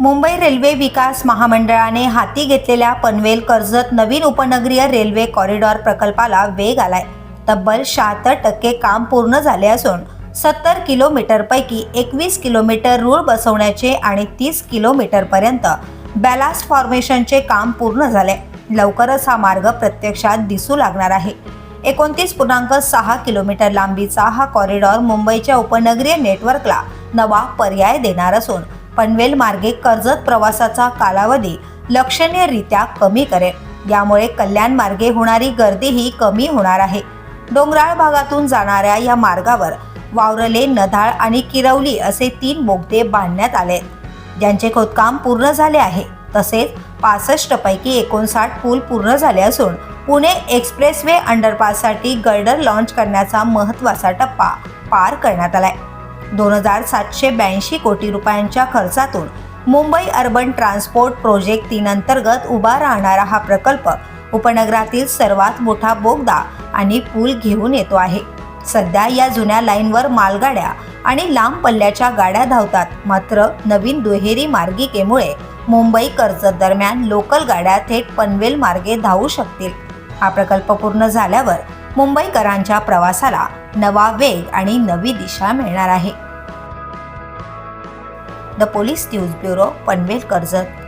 Mumbai railway विकास महामंडळाने हाती घेतलेल्या पनवेल कर्जत नवीन उपनगरीय रेल्वे कॉरिडॉर प्रकल्पाला वेग आलाय. तब्बल शहात्तर टक्के काम पूर्ण झाले असून सत्तर किलोमीटरपैकी एकवीस किलोमीटर रूळ बसवण्याचे आणि तीस किलोमीटरपर्यंत बॅलास्ट फॉर्मेशनचे काम पूर्ण झाले. लवकरच हा मार्ग प्रत्यक्षात दिसू लागणार आहे. एकोणतीस पूर्णांक सहा किलोमीटर लांबीचा हा कॉरिडॉर मुंबईच्या उपनगरीय नेटवर्कला नवा पर्याय देणार असून पनवेल मार्गे कर्जत प्रवासाचा कालावधी लक्षणीयरित्या कमी करेल. यामुळे कल्याण मार्गे होणारी गर्दीही कमी होणार आहे. डोंगराळ भागातून जाणाऱ्या या मार्गावर वावरले नधाळ आणि किरवली असे तीन बोगदे बांधण्यात आले. ज्यांचे खोदकाम पूर्ण झाले आहे. तसेच पासष्ट पैकी एकोणसाठ पूल पूर्ण झाले असून पुणे एक्सप्रेसवे अंडरपाससाठी गर्डर लॉन्च करण्याचा महत्त्वाचा टप्पा पार करण्यात आलाय. दोन हजार सातशे ब्याऐंशी कोटी रुपयांच्या खर्चातून मुंबई अर्बन ट्रान्सपोर्ट प्रोजेक्ट तीन अंतर्गत उभा राहणारा हा प्रकल्प उपनगरातील सर्वात मोठा बोगदा आणि पूल घेऊन येतो आहे. सध्या या जुन्या लाईनवर मालगाड्या आणि लांब पल्ल्याच्या गाड्या धावतात. मात्र नवीन दुहेरी मार्गिकेमुळे मुंबई कर्जत दरम्यान लोकल गाड्या थेट पनवेल मार्गे धावू शकतील. हा प्रकल्प पूर्ण झाल्यावर मुंबईकरांच्या प्रवासाला नवा वेग आणि नवी दिशा मिळणार आहे. The police news bureau Panvel Karjat